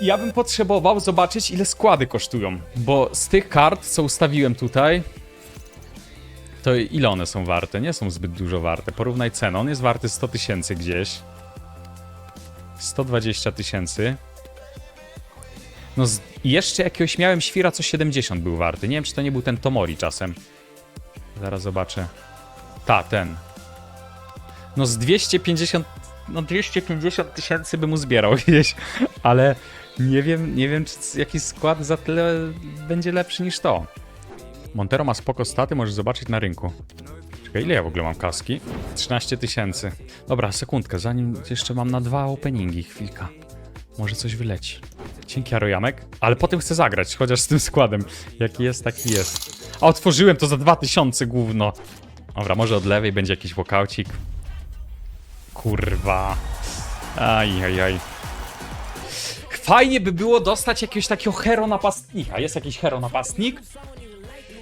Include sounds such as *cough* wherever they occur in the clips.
ja bym potrzebował zobaczyć, ile składy kosztują. Bo z tych kart, co ustawiłem tutaj, to ile one są warte? Nie są zbyt dużo warte. Porównaj cenę. On jest warty 100 tysięcy gdzieś. 120 tysięcy. No z... jeszcze jakiegoś miałem świra, co 70 był warty. Nie wiem, czy to nie był ten Tomori czasem. Zaraz zobaczę. Ta, ten. No z 250... No 250 tysięcy bym mu zbierał *laughs* gdzieś, ale nie wiem, nie wiem, czy jakiś skład za tyle będzie lepszy niż to. Montero ma spoko staty, możesz zobaczyć na rynku. Czekaj, ile ja w ogóle mam kaski? 13 tysięcy. Dobra, sekundkę, zanim jeszcze mam na dwa openingi, chwilka. Może coś wyleci. Dzięki, Arojamek. Ale potem chcę zagrać, chociaż z tym składem. Jaki jest, taki jest. A otworzyłem to za 2000 gówno. Dobra, może od lewej będzie jakiś wokaucik. Kurwa. Aj, aj, aj. Fajnie by było dostać jakiegoś takiego hero napastnika. Jest jakiś hero napastnik?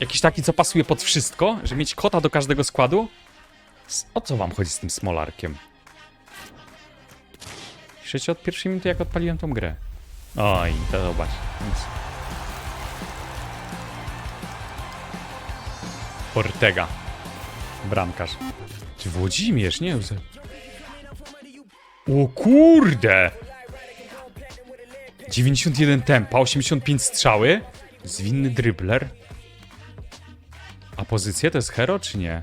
Jakiś taki, co pasuje pod wszystko? Że mieć kota do każdego składu? O co wam chodzi z tym smolarkiem? Piszecie od pierwszej minuty, jak odpaliłem tą grę. Oj, to zobacz. Nic. Ortega. Bramkarz. Czy Włodzimierz? Nie za- O kurde! 91 tempa, 85 strzały. Zwinny dribbler. A pozycję to jest hero, czy nie?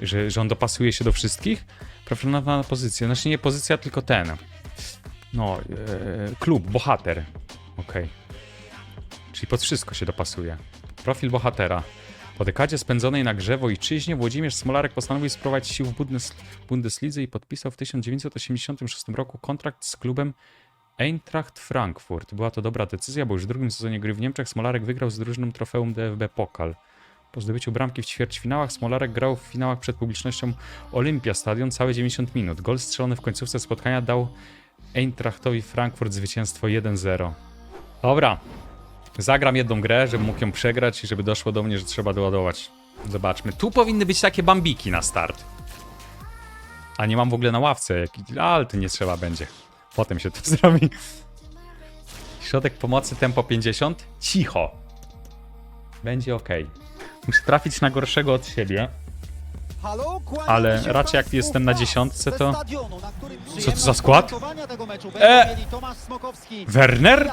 Że, że on dopasuje się do wszystkich? Profesjonalna pozycja. Znaczy nie pozycja, tylko ten. No, e, klub, bohater. Okej. Czyli pod wszystko się dopasuje. Profil bohatera. Po dekadzie spędzonej na grze w ojczyźnie Włodzimierz Smolarek postanowił spróbować sił w Bundes Bundeslidze i podpisał w 1986 roku kontrakt z klubem Eintracht Frankfurt. Była to dobra decyzja, bo już w drugim sezonie gry w Niemczech Smolarek wygrał z drużyną trofeum DFB Pokal. Po zdobyciu bramki w ćwierćfinałach Smolarek grał w finałach przed publicznością Olympia Stadion całe 90 minut. Gol strzelony w końcówce spotkania dał Eintrachtowi Frankfurt zwycięstwo 1-0. Dobra, zagram jedną grę, żebym mógł ją przegrać i żeby doszło do mnie, że trzeba doładować. Zobaczmy. Tu powinny być takie bambiki na start. A nie mam w ogóle na ławce. Ale to nie trzeba będzie. Potem się to *laughs* zrobi. Środek pomocy tempo 50. Cicho. Będzie ok. Muszę trafić na gorszego od siebie. Ale raczej jak jestem na dziesiątce, to... Co to za skład? E! Werner?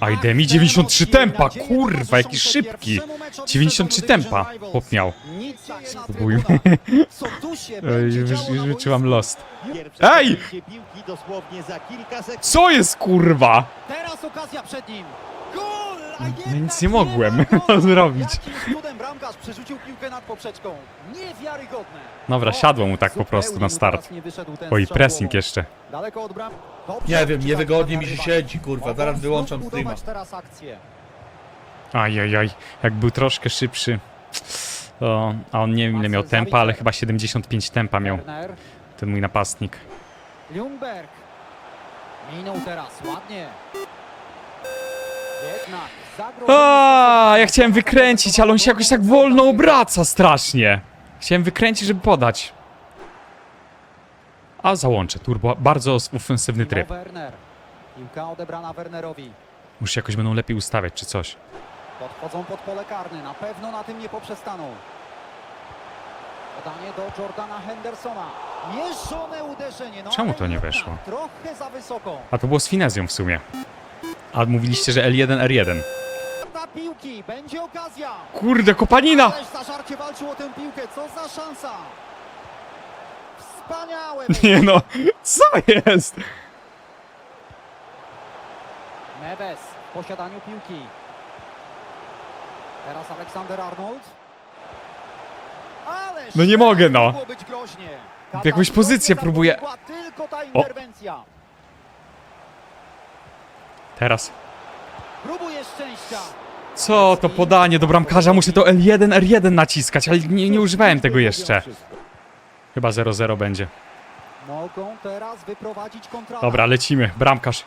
Ajdemi 93 tempa, kurwa, jaki szybki. 93 tempa chłop miał. Spróbujmy. *laughs* Już, już wyczułam lost. Ej! Co jest kurwa? Teraz okazja przed nim. Gol! A No jednak nic nie mogłem *laughs* zrobić. Jakim cudem bramkarz przerzucił piłkę nad poprzeczką. Niewiarygodne. Dobra, siadło mu tak po prostu na start. Oj, pressing jeszcze. Daleko od bram. Nie wiem, niewygodnie mi się siedzi, kurwa, zaraz wyłączam streama. teraz akcję. Ajajaj, jak był troszkę szybszy. To, a on nie wiem ile miał tempa, ale chyba 75 tempa miał Werner. ten mój napastnik. Ljungberg. Minął teraz, ładnie. Jednak zagrożenie A, ja chciałem wykręcić, ale on się jakoś tak wolno obraca strasznie. Chciałem wykręcić, żeby podać. A załączę, turbo, bardzo ofensywny tryb. Werner. Piłka odebrana Wernerowi. Muszę się jakoś będą lepiej ustawiać czy coś. Podchodzą pod pole karne, na pewno na tym nie poprzestaną. Podanie do Jordana Hendersona. No Czemu to nie weszło? Trochę za wysoko. A to było z finezją w sumie. A mówiliście, że L1, R1. Ta piłki, będzie okazja. Kurde, kopanina! *laughs* Nie no, co jest? Neves w posiadaniu piłki. Teraz Aleksander Arnold. Ależ No nie mogę, no. Groźnie. Jakąś pozycję próbuję. Zawodziła Tylko ta interwencja. Teraz. Próbuje szczęścia. Co to podanie do bramkarza? Muszę to L1, R1 naciskać, ale nie, nie używałem tego jeszcze. Chyba 0-0 będzie. Mogą teraz wyprowadzić kontra. Dobra, lecimy. Bramkarz.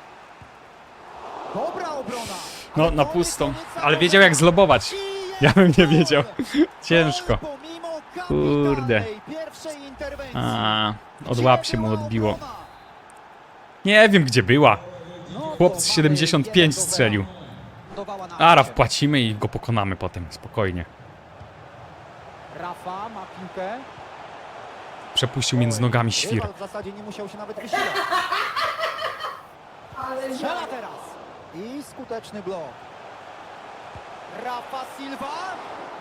Dobra obrona. No, na pustą. Ale wiedział jak zlobować. Ja bym nie wiedział. Ciężko. Kurde. A, od łap się mu odbiło. Nie wiem gdzie była. Chłop z 75 strzelił. Ara, wpłacimy i go pokonamy potem, spokojnie. Rafa ma piłkę. Przepuścił między nogami świr. W zasadzie nie musiał się nawet wysilać. *laughs* Strzela teraz. I skuteczny blok. Rafa Silva.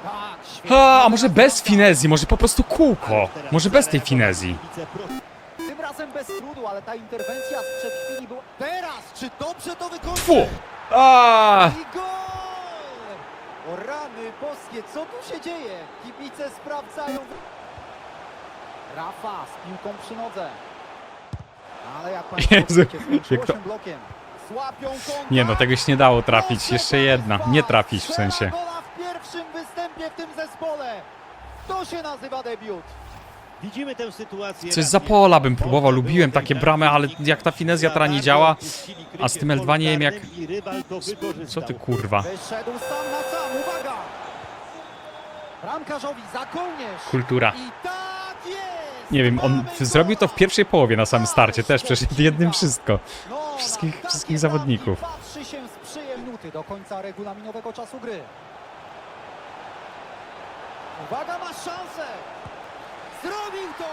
Tak, świetnie. A, a może bez finezji, może po prostu kółko. Może bez tej finezji. Tym razem bez trudu, ale ta interwencja sprzed chwili była... Teraz, czy dobrze to wykończy? Fu! A, I gol! O rany boskie, co tu się dzieje? Kibice sprawdzają... Rafa z piłką przy nodze. Ale jak państwo Jezu, jak to- blokiem. Nie no, tego się nie dało trafić. Jeszcze jedna. Nie trafić w sensie. W pierwszym występie w tym zespole. To się nazywa debiut. Widzimy tę sytuację. Coś za pola bym próbował, lubiłem takie bramy, ale jak ta finezja teraz nie działa, a z tym krycie w L2 nie wiem jak... Co ty kurwa? Wyszedł sam na sam, uwaga! Bramkarzowi za kołnierz. Kultura. I tak jest! Nie wiem, on w- zrobił to w pierwszej połowie na samym starcie, też przeszedł jednym wszystko. No, Wszystkich- wszystkich zawodników. Patrzy się z przyjemnuty do końca regulaminowego czasu gry. Uwaga, ma szansę! Zrobił to!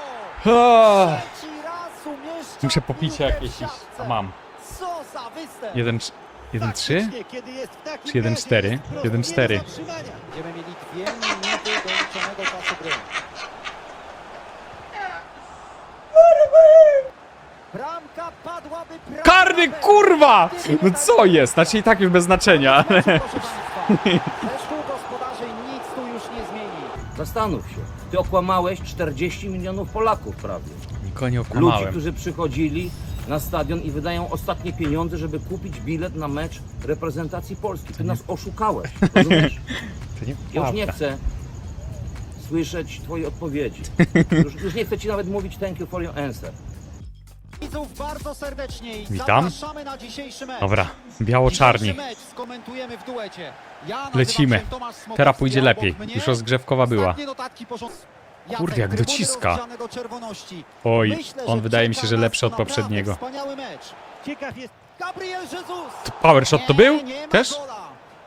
Ah, Trzeci raz umieszcza Muszę piłkę w jakieś iść. siatce. A mam. Co za występ! Jeden, trz- jeden trzy? Faktycznie, kiedy jest w takim Czy jeden razie, cztery? jest po prostu Jeden nie do cztery. zatrzymania. Będziemy mieli dwie minuty doliczonego czasu gry. Bramka padłaby prawie Karny, kurwa! No co jest? Znaczy i tak już bez znaczenia, ale... Proszę Państwa, zespół gospodarzy nic tu już nie zmieni. Zastanów się. Ty okłamałeś 40 milionów Polaków prawie. Nikogo nie Ludzi, okłamałem. którzy przychodzili na stadion i wydają ostatnie pieniądze, żeby kupić bilet na mecz reprezentacji Polski. Ty nas oszukałeś, *laughs* rozumiesz? To nie Ja już nie prawda. chcę słyszeć twojej odpowiedzi. *laughs* Już, już nie chcę ci nawet mówić thank you for your answer. Widzów bardzo serdecznie i Witam. zapraszamy na dzisiejszy mecz. Dobra, biało-czarni. Dzisiejszy mecz skomentujemy w duecie. Ja nazywam Lecimy. się Tomasz Smokowski, Teraz pójdzie a obok lepiej. mnie Już rozgrzewkowa była. ostatnie notatki porząd- Jacek, Kurde, jak trybuny dociska. rozgrzane do czerwoności. Oj, Myślę, on wydaje mi się, czeka że nas lepszy od naprawdę poprzedniego. Wspaniały mecz. Ciekaw jest, Gabriel Jesus. Power shot to był? nie ma Też? gola.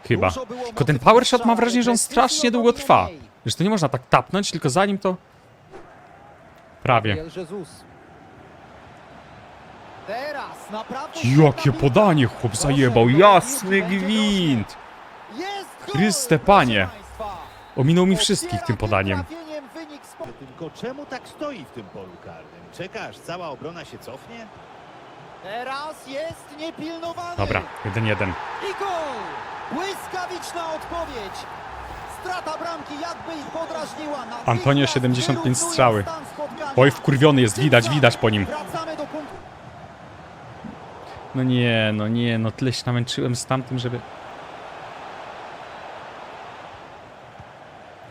Chyba. Dużo było Tylko ten power shot mam wrażenie, że on strasznie długo trwa. Że to nie można tak tapnąć, tylko zanim to... Prawie. Gabriel Jesus. Teraz naprawdę Jakie podanie chłop zajebał, jasny gwint! Chryste Panie. Ominął mi wszystkich tym podaniem. tylko czemu tak stoi w tym polu karnym? Czekasz, cała obrona się cofnie? Teraz jest niepilnowany. Dobra, 1-1. I gol! Błyskawiczna odpowiedź. Strata bramki jakby ich podrażniła. Natychmiast Antonio 75 wyrównuje strzały. Oj, wkurwiony jest, widać, widać po nim. No nie, no nie, no tyle się namęczyłem z tamtym, żeby...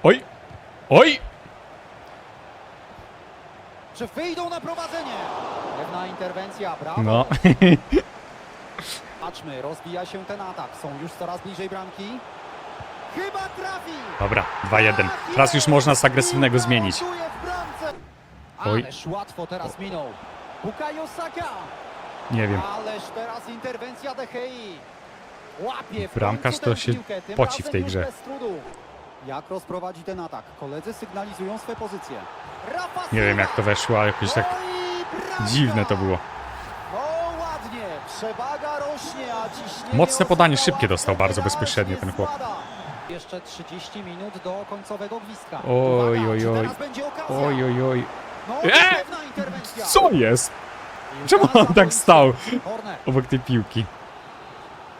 Oj! Oj! Czy wyjdą na prowadzenie? Pewna interwencja, brawo. No, Patrzmy, rozbija się ten atak. Są już coraz bliżej bramki. Chyba trafi. dobra, 2-1. Teraz już można z agresywnego zmienić. Oj. Ależ łatwo teraz minął. Bukayo Saka. Nie wiem. Ależ teraz interwencja De Gea. Łapie Bramkarz to się piłkę, tym poci w tej grze. Jak rozprowadzi ten atak? Koledzy sygnalizują swoje pozycje. Nie wiem jak to weszło, ale jakoś tak No dziwne to było. No Mocne podanie, szybkie dostał bardzo bezpośrednio ten chłop. Jeszcze 30 minut do końcowego gwizdka. Oj, oj, oj. Oj, oj, oj. No, E! interwencja. Co jest? Czemu on tak stał? Obok tej piłki.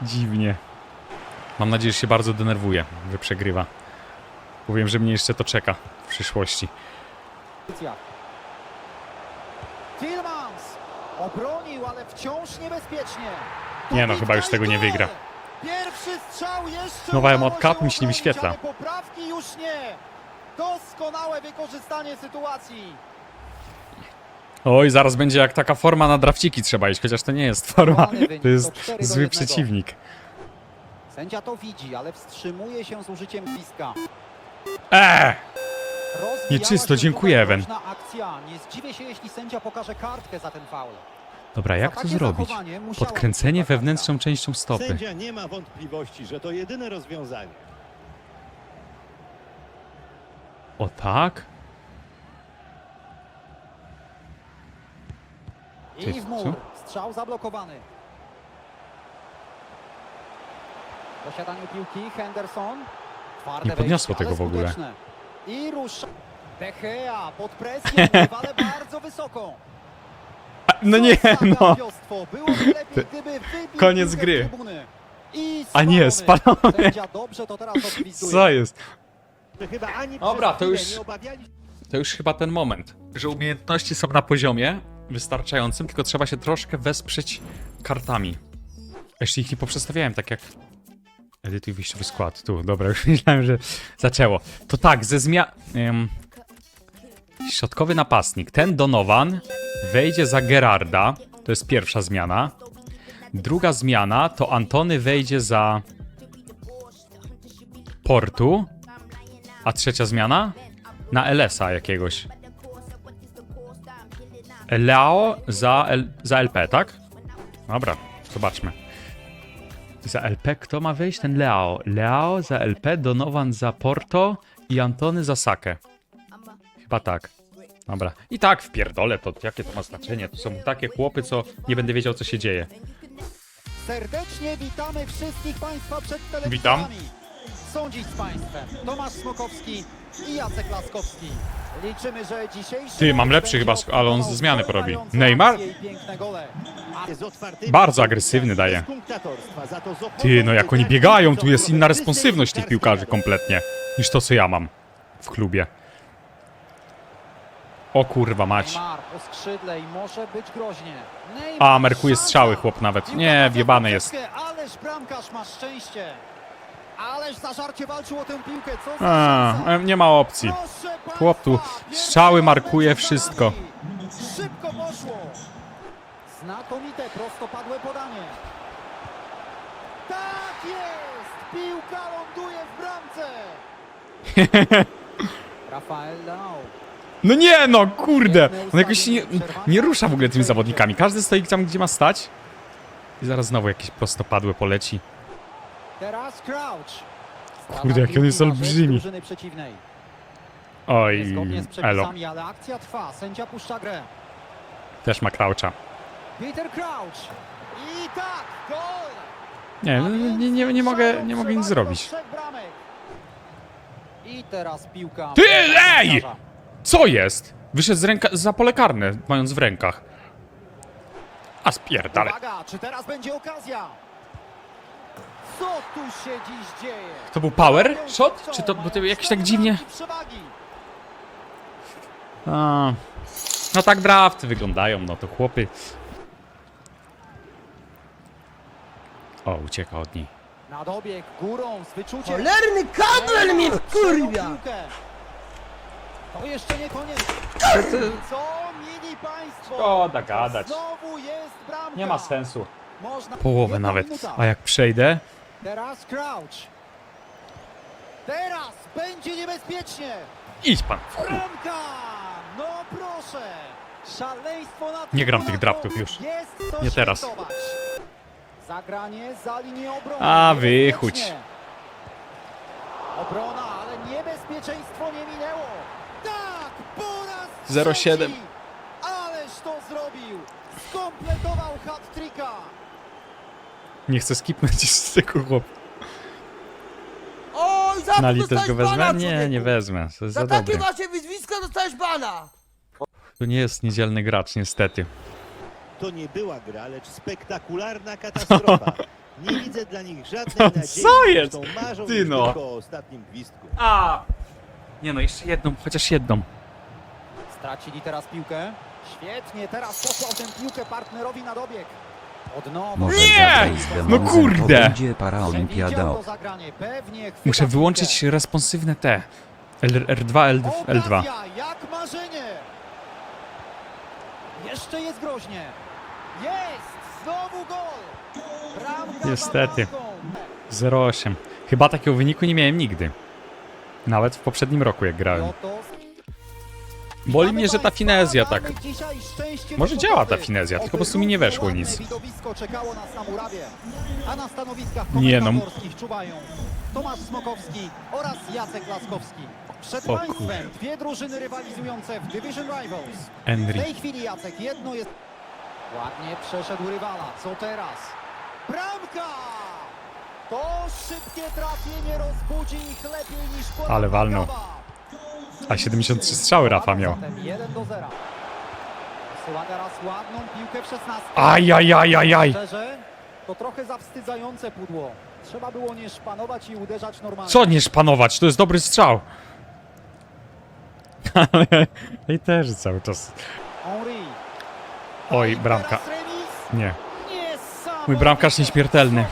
Dziwnie. Mam nadzieję, że się bardzo denerwuje, że przegrywa. Powiem, że mnie jeszcze to czeka w przyszłości. Obronił, ale wciąż niebezpiecznie. Nie no, chyba już tego nie wygra. Pierwszy strzał jeszcze Nowa emotka, mi się nie wyświetla. poprawki już nie. Doskonałe wykorzystanie sytuacji. Oj, zaraz będzie jak taka forma na drafciki trzeba iść, chociaż to nie jest forma. Wynik To jest to cztery do zły jednego. przeciwnik. Sędzia to widzi, ale wstrzymuje się z użyciem bliska. Eee! Rozwijała Nieczysto, się dziękuję, tutaj Ewen. groźna akcja. Nie zdziwię się, jeśli sędzia pokaże kartkę za ten faul. Dobra, jak to zrobić? Podkręcenie wewnętrzną częścią stopy. Sędzia nie ma wątpliwości, że to jedyne rozwiązanie. O tak? Ty, I w mur. Strzał zablokowany. W posiadaniu piłki Henderson. Twarde Nie podniosło wejście, tego ale w ogóle. skuteczne. I rusza. De Gea pod presją, rywale *laughs* bardzo wysoko. No nie, no. gapiostwo. Byłoby lepiej, gdyby wybił Koniec gry. A nie, spalony. Co jest? Dobra, to już- To już chyba ten moment, że umiejętności są na poziomie wystarczającym, tylko trzeba się troszkę wesprzeć kartami. Jeszcze ich nie poprzestawiałem, tak jak... Edytuj wyjściowy skład. Tu, dobra, *laughs* już myślałem, że zaczęło. To tak, ze zmian... Środkowy napastnik. Ten Donovan wejdzie za Gerarda. To jest pierwsza zmiana. Druga zmiana to Antony wejdzie za Portu. A trzecia zmiana? Na LS-a jakiegoś. Leo za, L, za LP, tak? Dobra, zobaczmy. Za LP kto ma wyjść? Ten Leo. Leo za LP, Donovan za Porto i Antony za Sakę. Chyba tak. Dobra. I tak w pierdole, to jakie to ma znaczenie? To są takie chłopy, co nie będę wiedział, co się dzieje. Serdecznie witamy wszystkich Państwa przed telewizorami. Witam. Sądzić z Państwem Tomasz Smokowski i Jacek Laskowski. Liczymy, że dzisiejszy Ty, mam lepszy chyba, ale on zmiany porobi. Neymar? Bardzo agresywny daje. Ty, no jak oni biegają, tu jest inna responsywność tych piłkarzy kompletnie, niż to, co ja mam w klubie. O kurwa mać. Neymar po skrzydle i może być groźnie. Neymar, A, merkuje szansa. strzały chłop nawet. Nie, wjebane jest. Ależ bramkarz ma szczęście. Ależ zażarcie walczył o tę piłkę. Co za A, nie ma opcji. Chłop tu strzały markuje wszystko. Szybko poszło. Znakomite prostopadłe podanie. Tak jest! Piłka ląduje w bramce. *laughs* Rafael Leao. No nie no, kurde! On jakoś nie, nie rusza w ogóle tymi zawodnikami. Każdy stoi tam, gdzie ma stać. I zaraz znowu jakieś prostopadłe poleci. Teraz Crouch. Kurde, jaki on jest olbrzymi. Oj, z elo. przepisami, ale akcja trwa. Sędzia puszcza grę. Też ma Croucha. Peter Crouch. I tak, gol! Nie, no, nie, nie, nie, mogę, nie mogę nic zrobić. I teraz piłka. Ty, ej! Co jest? Wyszedł z ręka, za pole karne, mając w rękach. A spierdale. Uwaga, czy teraz będzie okazja? Co tu się dziś dzieje? To był power shot? Czy to, bo to Mają jakieś tak dziwnie... A, no tak drafty wyglądają, no to chłopy. O, ucieka od niej. Na dobieg górą z wyczuciem. Cholerny kabel mnie wkurwia! To jeszcze nie koniec. Co mieli państwo? Szkoda gadać. Znowu jest bramka. Nie ma sensu. Można... Połowę Jedna nawet. minuta. A jak przejdę? Teraz Crouch. Teraz będzie niebezpiecznie. Idź pan. Bramka! No proszę. Szaleństwo na Nie gram tych draftów już. Nie teraz. Zagranie za linię obrony. A, wychudź. Obrona, ale niebezpieczeństwo nie minęło. Tak, po raz 0,7. trzeci. Ależ to zrobił. Skompletował hat-tricka. Nie chcę skipnąć *laughs* z tego chłopa. Oj, za Na to litość dostałeś go wezmę? bana, Nie, człowieku. nie wezmę. To jest Za za takie dobry. wasze wyzwisko dostałeś bana! To nie jest niedzielny gracz, niestety. To nie była gra, lecz spektakularna katastrofa. *laughs* Nie widzę dla nich żadnej nadziei. Co jest? Zresztą marzą Ty już no. tylko o ostatnim gwizdku. A! Nie no, jeszcze jedną, chociaż jedną. Stracili teraz piłkę. Świetnie, teraz posłał tę piłkę partnerowi na dobieg. Nie! No kurde! Będzie paraolimpiada. Muszę wyłączyć responsywne T. L, R2, L, L2. Okazja, jak marzenie. Jeszcze jest groźnie. Jest! Znowu gol! Niestety. za bramką. 0,8. Chyba takiego wyniku nie miałem nigdy. Nawet w poprzednim roku, jak grałem. Boli mnie, że ta finezja tak. Może działa ta finezja, tylko po prostu mi nie weszło nic. Nie, no. Tomasz Smokowski oraz Jacek Laskowski. Przed O Państwem dwie drużyny rywalizujące w Division Rivals. W Henry. tej chwili Jacek, jedno jest... Ładnie przeszedł rywala. Co teraz? Bramka! To szybkie trafienie rozbudzi ich lepiej niż Ale walnął. A 73 strzały Rafa miał. Zatem 1 do 0. Wysyła teraz ładną piłkę w 16. Ajajajajaj. Szczerze, to trochę zawstydzające pudło. Trzeba było nie szpanować i uderzać normalnie. Co nie szpanować? To jest dobry strzał. *laughs* Ale i też cały czas. Oj, bramka. Nie. Mój bramkarz nieśmiertelny.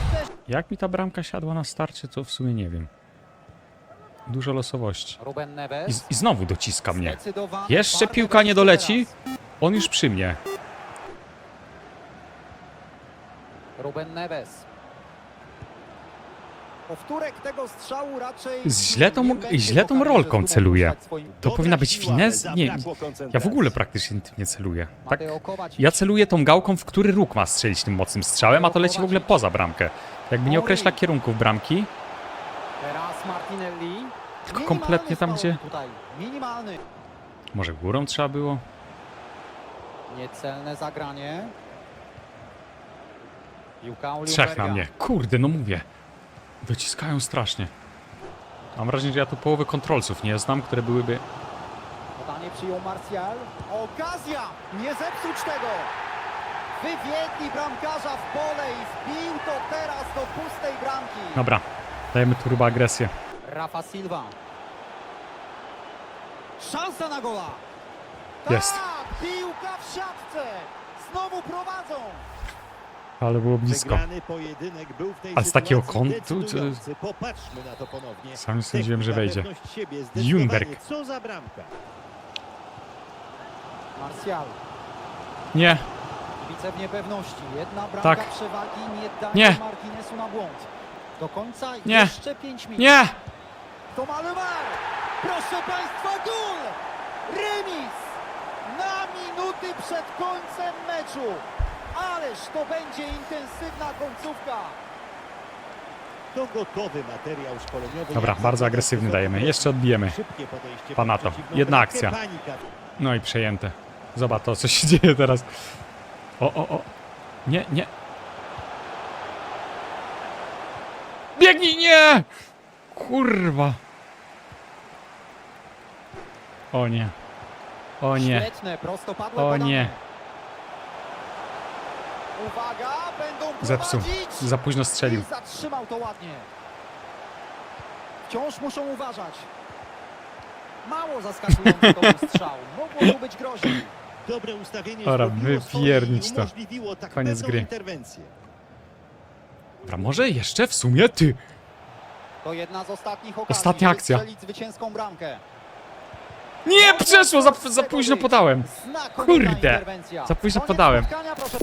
Jak mi ta bramka siadła na starcie, to w sumie nie wiem. Dużo losowości. I, z- i znowu dociska mnie. Jeszcze piłka nie doleci. On już przy mnie. Ruben Neves. Powtórek tego strzału raczej Źle tą- źle tą rolką celuje. To powinna być finez? Nie, ja w ogóle praktycznie tym nie celuję. Tak, ja celuję tą gałką, w który róg ma strzelić tym mocnym strzałem, a to leci w ogóle poza bramkę. Jakby nie określa kierunków bramki. Teraz Martinelli. Tylko kompletnie tam, gdzie- Tutaj. Minimalny. Może górą trzeba było? Niecelne zagranie. Piłka Trzech na mnie. Kurde, no mówię. Dociskają strasznie. Mam wrażenie, że ja tu połowy kontrolców nie znam, które byłyby... Podanie przyjął Martial. Okazja! Nie zepsuć tego! Wywiedli bramkarza w pole i wbił to teraz do pustej bramki. Dobra, dajemy tu chyba agresję. Rafa Silva. Szansa na gola! Jest. Tak! Piłka w siatce! Znowu prowadzą! Ale było blisko. Wygrany pojedynek był w tej A z takiego kątu, to- decydujący. Popatrzmy na to ponownie. Sam sądziłem, że wejdzie. Junberg. Co za bramka. Martial. Nie, Widzę w niepewności. Jedna bramka Tak. przewagi nie daje Nie. Martinezu na błąd. Do końca Nie. jeszcze 5 minut. nie! To Malemar! Proszę Państwa, gol! Remis! Na minuty przed końcem meczu! Ależ to będzie intensywna końcówka! To gotowy materiał szkoleniowy. Dobra, bardzo agresywny dajemy. Jeszcze odbijemy. Szybkie podejście Pana pod to. przeciwną Jedna bramkę, akcja. Panika. No i przejęte. Zobacz to, co się *laughs* dzieje teraz. O, o, o. Nie, nie. Nie! Kurwa. O nie. O nie. Świetne, prostopadłe O podanie. nie. Uwaga, będą Zepsuł. prowadzić! Za późno strzelił. I zatrzymał to ładnie. Wciąż muszą uważać. Mało zaskakujący to był strzał. Mogło tu być groźniej. Dobre ustawienie zrobiło swoje wypiernić to. umożliwiło tak Koniec pewną gry. interwencję. Dobra, może jeszcze w sumie ty. To jedna z ostatnich okazji, Ostatnia by akcja. strzelić zwycięską bramkę. Nie, przeszło, za, za późno podałem. Znakomita Kurde, interwencja. za późno Koniec podałem. spotkania, proszę.